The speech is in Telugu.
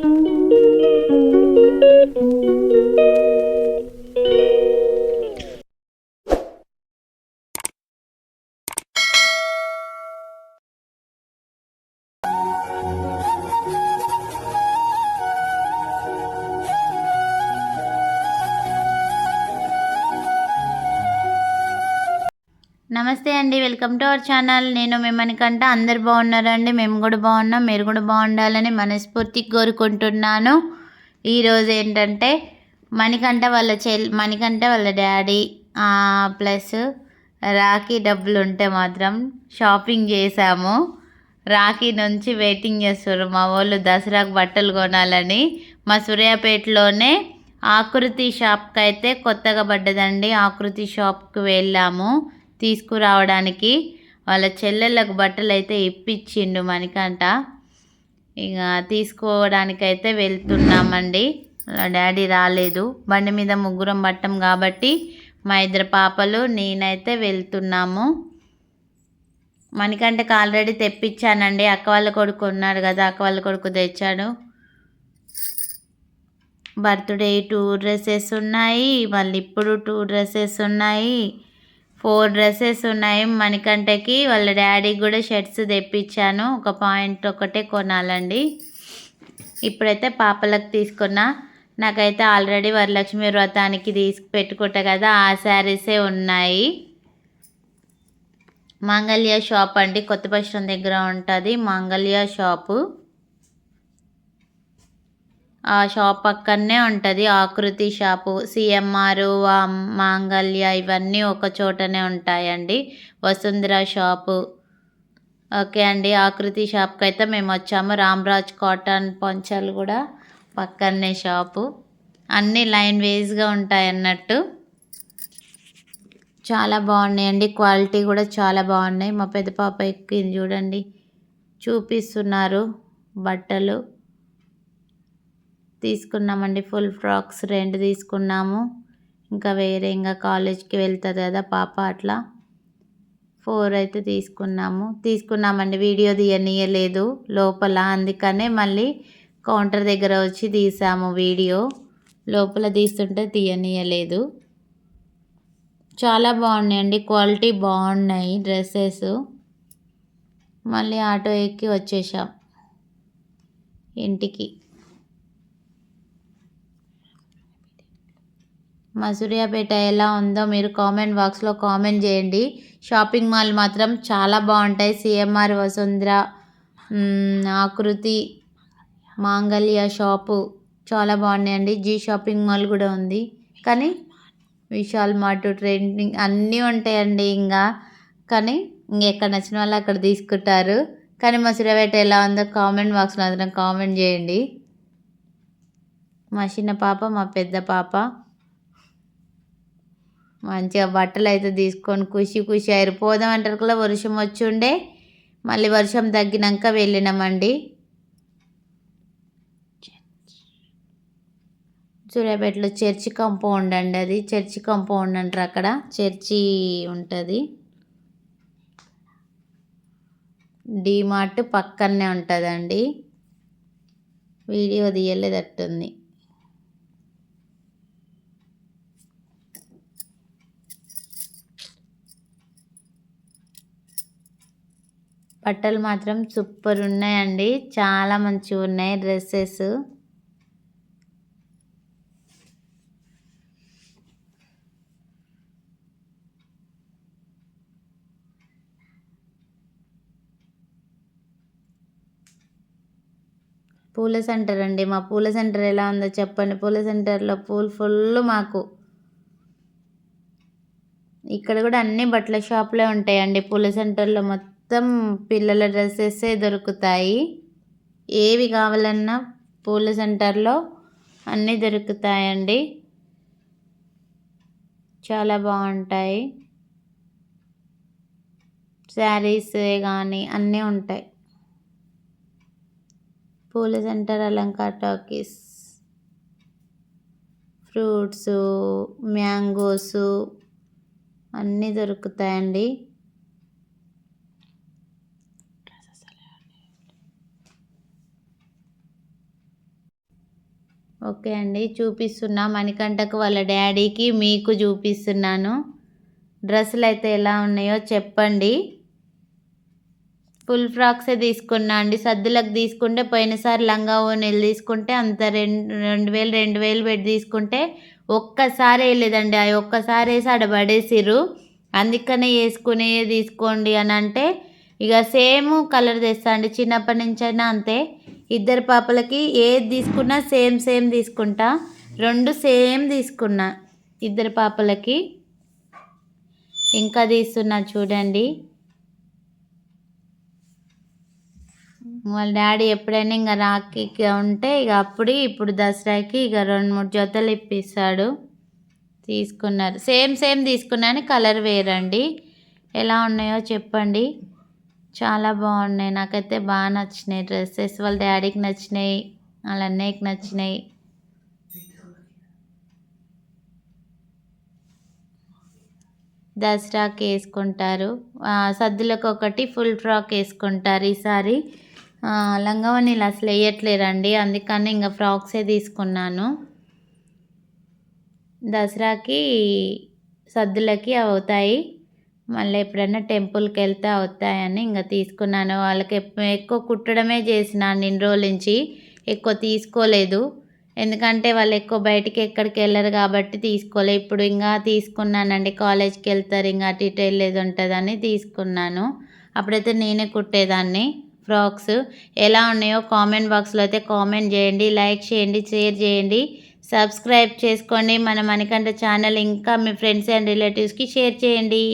Thank you. అండి వెల్కమ్ టు అవర్ ఛానల్. నేను మిమ్మల్నికంట అందరు బాగున్నారండి? మేము కూడా బాగున్నాం. మీరు కూడా బాగుండాలని మనస్ఫూర్తిగా కోరుకుంటున్నాను. ఈరోజు ఏంటంటే మణికంట వాళ్ళ చెల్ మణికంట వాళ్ళ డాడీ ప్లస్ రాఖీ డబ్బులు ఉంటే మాత్రం షాపింగ్ చేశాము. రాఖీ నుంచి వెయిటింగ్ చేస్తారు మా వాళ్ళు దసరాకు బట్టలు కొనాలని. మా సూర్యాపేటలోనే ఆకృతి షాప్కి అయితే కొత్తగా పడ్డదండి. ఆకృతి షాప్కి వెళ్ళాము. తీసుకురావడానికి వాళ్ళ చెల్లెళ్ళకు బట్టలు అయితే ఇప్పించిండు మనకంట ఇక తీసుకోవడానికైతే వెళ్తున్నామండి. వాళ్ళ డాడీ రాలేదు. బండి మీద ముగ్గురం పట్టం కాబట్టి మా ఇద్దరు పాపలు నేనైతే వెళ్తున్నాము. మనకంటకి ఆల్రెడీ తెప్పించానండి. అక్క వాళ్ళ కొడుకు ఉన్నాడు కదా అక్క వాళ్ళ కొడుకు తెచ్చాడు. బర్త్డే టూ డ్రెస్సెస్ ఉన్నాయి మళ్ళీ ఇప్పుడు టూ డ్రెస్సెస్ ఉన్నాయి. ఫోర్ డ్రెస్సెస్ ఉన్నాయి మణికంటకి వాళ్ళ డాడీకి కూడా షర్ట్స్ తెప్పించాను. ఒక పాయింట్ ఒకటే కొనాలండి. ఇప్పుడైతే పాపలకు తీసుకున్నా. నాకైతే ఆల్రెడీ వరలక్ష్మి వ్రతానికి తీసి పెట్టుకుంటా కదా ఆ శారీసే ఉన్నాయి. మాంగళ్య షాప్ అండి. కొత్త బస్ దగ్గర ఉంటుంది మాంగళ్య షాపు. ఆ షాప్ పక్కనే ఉంటుంది. ఆకృతి షాపు సిఎంఆర్ మాంగళ్య ఇవన్నీ ఒక చోటనే ఉంటాయండి. వసుంధర షాపు. ఓకే అండి. ఆకృతి షాప్కి అయితే మేము వచ్చాము. రామ్రాజ్ కాటన్ పంచలు కూడా పక్కనే షాపు. అన్నీ లైన్ వేజ్గా ఉంటాయి అన్నట్టు. చాలా బాగున్నాయండి. క్వాలిటీ కూడా చాలా బాగున్నాయి. మా పెద్ద పాప ఎక్కింది చూడండి. చూపిస్తున్నారు బట్టలు. తీసుకున్నామండి. ఫుల్ ఫ్రాక్స్ రెండు తీసుకున్నాము. ఇంకా వేరే ఇంకా కాలేజ్కి వెళ్తుంది కదా పాప అట్లా. ఫోర్ అయితే తీసుకున్నాము. తీసుకున్నామండి. వీడియో తీయనీయలేదు లోపల. అందుకనే మళ్ళీ కౌంటర్ దగ్గర వచ్చి తీసాము వీడియో. లోపల తీస్తుంటే తీయనీయలేదు. చాలా బాగున్నాయండి. క్వాలిటీ బాగున్నాయి డ్రెస్సెస్. మళ్ళీ ఆటో ఎక్కి వచ్చేసాం. ఇంటికి. మా సూర్యాపేట ఎలా ఉందో మీరు కామెంట్ బాక్స్లో కామెంట్ చేయండి. షాపింగ్ మాల్ మాత్రం చాలా బాగుంటాయి. సిఎంఆర్ వసుంధర ఆకృతి మాంగళ్య షాపు చాలా బాగున్నాయండి. జీ షాపింగ్ మాల్ కూడా ఉంది. కానీ విశాల్ మార్ట్ ట్రెండింగ్ అన్నీ ఉంటాయండి ఇంకా. కానీ ఇంకెక్కడ నచ్చిన వాళ్ళు అక్కడ తీసుకుంటారు. కానీ మా సూర్యాపేట ఎలా ఉందో కామెంట్ బాక్స్లో అందరం కామెంట్ చేయండి. మా చిన్న పాప మా పెద్ద పాప. మంచిగా బట్టలు అయితే తీసుకొని ఖుషి ఖుషి అయ్యారు పోదాం అంటారు కూడా వర్షం వచ్చి ఉండే మళ్ళీ వర్షం తగ్గినాక వెళ్ళినామండి. సూర్యాపేటలో చర్చి కంపౌండ్ అండి అది. చర్చి కంపౌండ్ అంటారు అక్కడ. చర్చి ఉంటుంది. డీమార్ట్ పక్కనే ఉంటుందండి. వీడియో తీయలేదట్టుంది. బట్టలు మాత్రం సూపర్ ఉన్నాయండి. చాలా మంచిగా ఉన్నాయి డ్రెస్సెస్. పూల సెంటర్ అండి. మా పూల సెంటర్ ఎలా ఉందో చెప్పండి. పూల సెంటర్లో పూలు ఫుల్ మాకు. ఇక్కడ కూడా అన్ని బట్టల షాపులే ఉంటాయండి పూల సెంటర్లో మొత్తం. మొత్తం పిల్లల డ్రెస్సెసే దొరుకుతాయి. ఏవి కావాలన్నా పూల సెంటర్లో అన్నీ దొరుకుతాయండి. చాలా బాగుంటాయి. శారీస్ కానీ అన్నీ ఉంటాయి. పూల centre Alankar talkies fruits mangoes అన్నీ దొరుకుతాయండి. ఓకే అండి చూపిస్తున్నా. మణికంఠకు వాళ్ళ డాడీకి మీకు చూపిస్తున్నాను. డ్రెస్సులు అయితే ఎలా ఉన్నాయో చెప్పండి. ఫుల్ ఫ్రాక్సే తీసుకున్నా అండి. సద్దులకు తీసుకుంటే పోయినసారి లంగా ఓనెలు తీసుకుంటే అంత రెండు రెండు వేలు రెండు వేలు పెట్టి తీసుకుంటే ఒక్కసారి వేయలేదండి అవి ఒక్కసారి వేసి ఆడ పడేసిర్రు అందుకనే వేసుకునే తీసుకోండి అని అంటే ఇక సేమ్ కలర్ తెస్తా అండి. చిన్నప్పటి నుంచైనా అయినా అంతే. ఇద్దరు పాపలకి ఏది తీసుకున్నా సేమ్ సేమ్ తీసుకుంటా. రెండు సేమ్ తీసుకున్నా ఇద్దరు పాపలకి. ఇంకా తీస్తున్నా చూడండి. వాళ్ళ డాడీ ఎప్పుడైనా ఇంకా రాఖీ ఉంటే ఇక అప్పుడు ఇప్పుడు దసరాకి ఇక రెండు మూడు జతలు ఇప్పిస్తాడు. తీసుకున్నారు. సేమ్ సేమ్ తీసుకున్నాను. కలర్ వేరండి. ఎలా ఉన్నాయో చెప్పండి. చాలా బాగున్నాయి. నాకైతే బాగా నచ్చినాయి. డ్రెస్సెస్ వాళ్ళ డాడీకి నచ్చినాయి. వాళ్ళ అన్నయ్యకి నచ్చినాయి. దసరాకి వేసుకుంటారు సద్దులకు ఒకటి ఫుల్ ఫ్రాక్ వేసుకుంటారు ఈసారి. లంగవనీలు అసలు వేయట్లేరండి అందుకని ఇంకా ఫ్రాక్సే తీసుకున్నాను. దసరాకి సద్దులకి అవుతాయి. మళ్ళీ ఎప్పుడైనా టెంపుల్కి వెళ్తే అవుతాయని ఇంకా తీసుకున్నాను. వాళ్ళకి ఎక్కువ కుట్టడమే చేసిన ఇన్ని రోజుల నుంచి ఎక్కువ తీసుకోలేదు. ఎందుకంటే వాళ్ళు ఎక్కువ బయటికి ఎక్కడికి వెళ్ళరు కాబట్టి తీసుకోలే. ఇప్పుడు ఇంకా తీసుకున్నానండి. కాలేజ్కి వెళ్తారు ఇంకా అటు ఇటు వెళ్ళేది ఉంటుందని తీసుకున్నాను. అప్పుడైతే నేనే కుట్టేదాన్ని. ఫ్రాక్స్ ఎలా ఉన్నాయో కామెంట్ బాక్స్లో అయితే కామెంట్ చేయండి లైక్ చేయండి షేర్ చేయండి. సబ్స్క్రైబ్ చేసుకోండి. మన మణికంఠ ఛానల్ ఇంకా మీ ఫ్రెండ్స్ అండ్ రిలేటివ్స్కి షేర్ చేయండి.